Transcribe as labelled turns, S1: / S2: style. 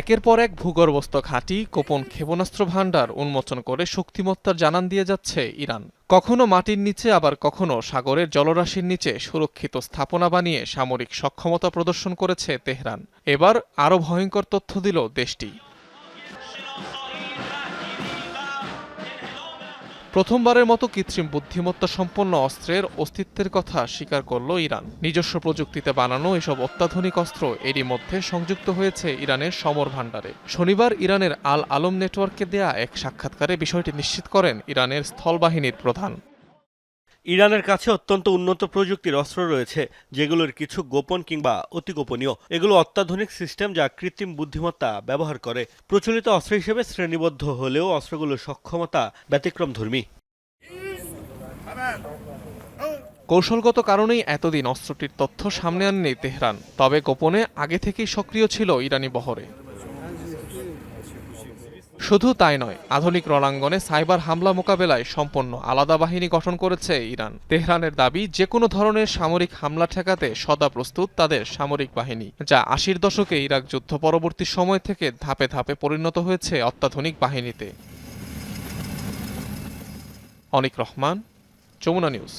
S1: একের পর এক ভূগর্ভস্থ ঘাঁটি, গোপন ক্ষেপণাস্ত্র ভাণ্ডার উন্মোচন করে শক্তিমত্তার জানান দিয়ে যাচ্ছে ইরান। কখনো মাটির নিচে, আবার কখনো সাগরের জলরাশির নিচে সুরক্ষিত স্থাপনা বানিয়ে সামরিক সক্ষমতা প্রদর্শন করেছে তেহরান। এবার আরও ভয়ঙ্কর তথ্য দিল দেশটি। প্রথমবারের মতো কৃত্রিম বুদ্ধিমত্তা সম্পন্ন অস্ত্রের অস্তিত্বের কথা স্বীকার করল ইরান। নিজস্ব প্রযুক্তিতে বানানো এসব অত্যাধুনিক অস্ত্র এরই মধ্যে সংযুক্ত হয়েছে ইরানের সমর ভাণ্ডারে। শনিবার ইরানের আল আলম নেটওয়ার্ককে দেয়া এক সাক্ষাৎকারে বিষয়টি নিশ্চিত করেন ইরানের স্থলবাহিনীর প্রধান।
S2: ইরানের কাছে অত্যন্ত উন্নত প্রযুক্তির অস্ত্র রয়েছে, যেগুলোর কিছু গোপন কিংবা অতি গোপনীয়। এগুলো অত্যাধুনিক সিস্টেম যা কৃত্রিম বুদ্ধিমত্তা ব্যবহার করে। প্রচলিত অস্ত্র হিসেবে শ্রেণীবদ্ধ হলেও অস্ত্রগুলোর সক্ষমতা ব্যতিক্রমধর্মী।
S1: কৌশলগত কারণেই এতদিন অস্ত্রটির তথ্য সামনে আনেনি তেহরান, তবে গোপনে আগে থেকেই সক্রিয় ছিল ইরানি বহরে। শুধু তাই নয়, আধুনিক রণাঙ্গনে সাইবার হামলা মোকাবেলায় সম্পন্ন আলাদা বাহিনী গঠন করেছে ইরান। তেহরানের দাবি যে কোনো ধরনের সামরিক হামলা ঠেকাতে সদা প্রস্তুত তাদের সামরিক বাহিনী, যা আশির দশকে ইরাক যুদ্ধ পরবর্তী সময় থেকে ধাপে ধাপে পরিণত হয়েছে অত্যাধুনিক বাহিনীতে। অনিক রহমান, যমুনা নিউজ।